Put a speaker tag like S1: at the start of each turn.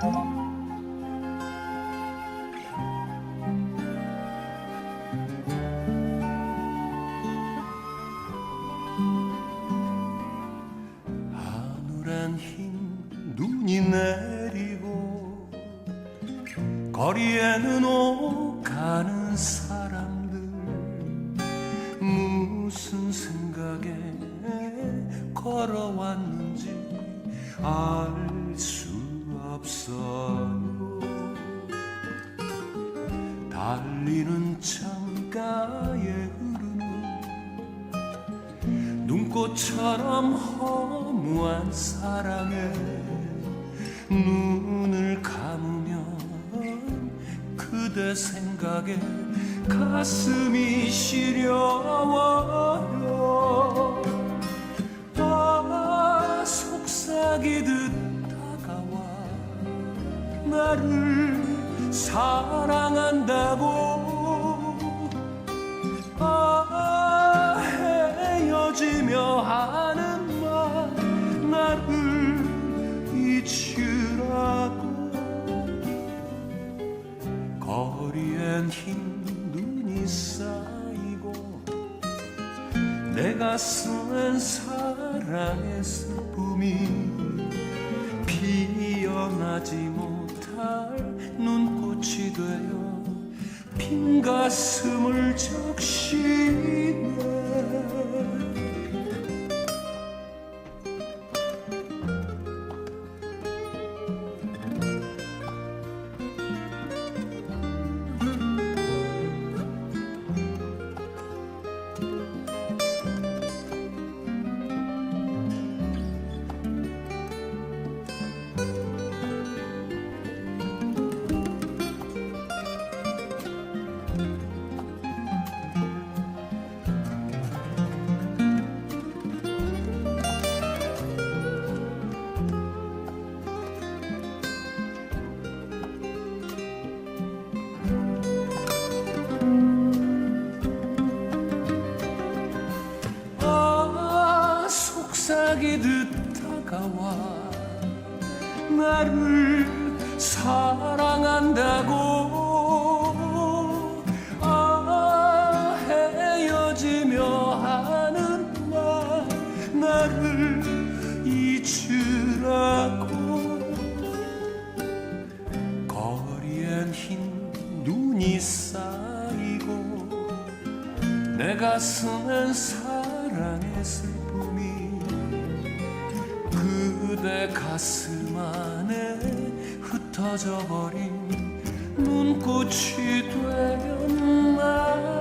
S1: 하늘엔 흰 눈이 내리고 거리에는 오가는 사람들 무슨 생각에 걸어왔는지 알수 없어요. 달리는 창가에 흐르는 눈꽃처럼 허무한 사랑에 눈을 감으면 그대 생각에 가슴이 시려워요. 아 속삭이듯 나를 사랑한다고 아 헤어지며 하는 말 나를 잊으라고. 거리엔 흰 눈이 쌓이고 내 가슴엔 사랑의 슬픔이 피어나지 못할 눈꽃이 되어 빈 가슴을 적시 속삭이듯 다가와 나를 사랑한다고 아 헤어지며 하는 말 나를 잊으라고. 거리엔 흰 눈이 쌓이고 내 가슴엔 슬픔이 그대 가슴 안에 흩어져 버린 눈꽃이 되었나